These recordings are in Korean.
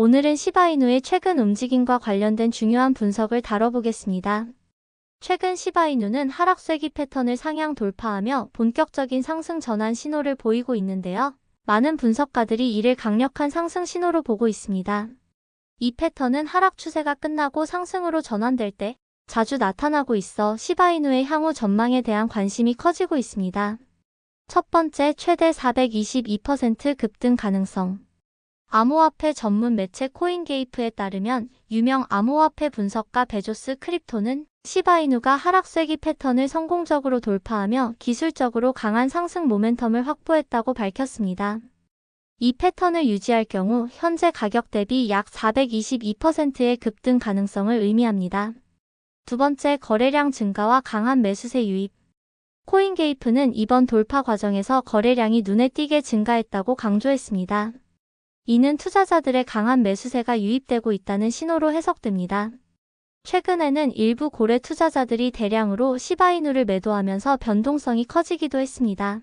오늘은 시바이누의 최근 움직임과 관련된 중요한 분석을 다뤄보겠습니다. 최근 시바이누는 하락세기 패턴을 상향 돌파하며 본격적인 상승 전환 신호를 보이고 있는데요. 많은 분석가들이 이를 강력한 상승 신호로 보고 있습니다. 이 패턴은 하락 추세가 끝나고 상승으로 전환될 때 자주 나타나고 있어 시바이누의 향후 전망에 대한 관심이 커지고 있습니다. 첫 번째, 최대 422% 급등 가능성. 암호화폐 전문 매체 코인게이프에 따르면 유명 암호화폐 분석가 베조스 크립토는 시바이누가 하락세기 패턴을 성공적으로 돌파하며 기술적으로 강한 상승 모멘텀을 확보했다고 밝혔습니다. 이 패턴을 유지할 경우 현재 가격 대비 약 422%의 급등 가능성을 의미합니다. 두 번째, 거래량 증가와 강한 매수세 유입. 코인게이프는 이번 돌파 과정에서 거래량이 눈에 띄게 증가했다고 강조했습니다. 이는 투자자들의 강한 매수세가 유입되고 있다는 신호로 해석됩니다. 최근에는 일부 고래 투자자들이 대량으로 시바이누를 매도하면서 변동성이 커지기도 했습니다.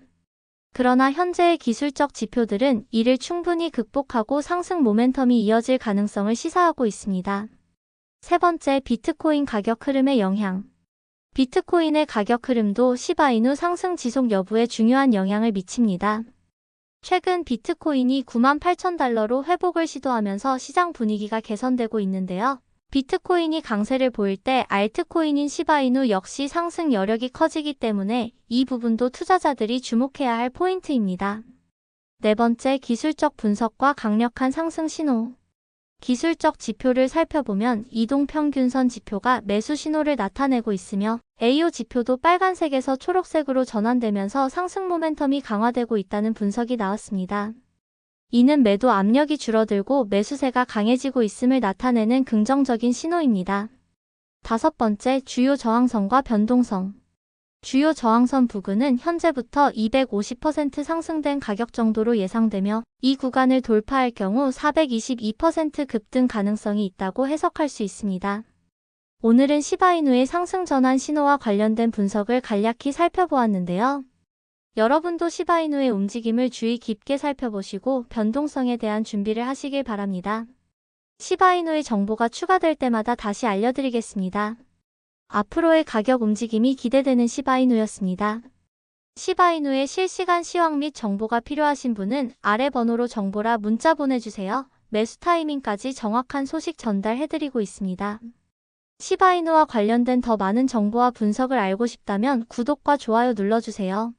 그러나 현재의 기술적 지표들은 이를 충분히 극복하고 상승 모멘텀이 이어질 가능성을 시사하고 있습니다. 세 번째, 비트코인 가격 흐름의 영향. 비트코인의 가격 흐름도 시바이누 상승 지속 여부에 중요한 영향을 미칩니다. 최근 비트코인이 9만 8천 달러로 회복을 시도하면서 시장 분위기가 개선되고 있는데요. 비트코인이 강세를 보일 때 알트코인인 시바이누 역시 상승 여력이 커지기 때문에 이 부분도 투자자들이 주목해야 할 포인트입니다. 네 번째, 기술적 분석과 강력한 상승 신호. 기술적 지표를 살펴보면 이동평균선 지표가 매수 신호를 나타내고 있으며 AO 지표도 빨간색에서 초록색으로 전환되면서 상승 모멘텀이 강화되고 있다는 분석이 나왔습니다. 이는 매도 압력이 줄어들고 매수세가 강해지고 있음을 나타내는 긍정적인 신호입니다. 다섯 번째, 주요 저항선과 변동성. 주요 저항선 부근은 현재부터 250% 상승된 가격 정도로 예상되며 이 구간을 돌파할 경우 422% 급등 가능성이 있다고 해석할 수 있습니다. 오늘은 시바이누의 상승 전환 신호와 관련된 분석을 간략히 살펴보았는데요. 여러분도 시바이누의 움직임을 주의 깊게 살펴보시고 변동성에 대한 준비를 하시길 바랍니다. 시바이누의 정보가 추가될 때마다 다시 알려드리겠습니다. 앞으로의 가격 움직임이 기대되는 시바이누였습니다. 시바이누의 실시간 시황 및 정보가 필요하신 분은 아래 번호로 정보라 문자 보내주세요. 매수 타이밍까지 정확한 소식 전달해드리고 있습니다. 시바이누와 관련된 더 많은 정보와 분석을 알고 싶다면 구독과 좋아요 눌러주세요.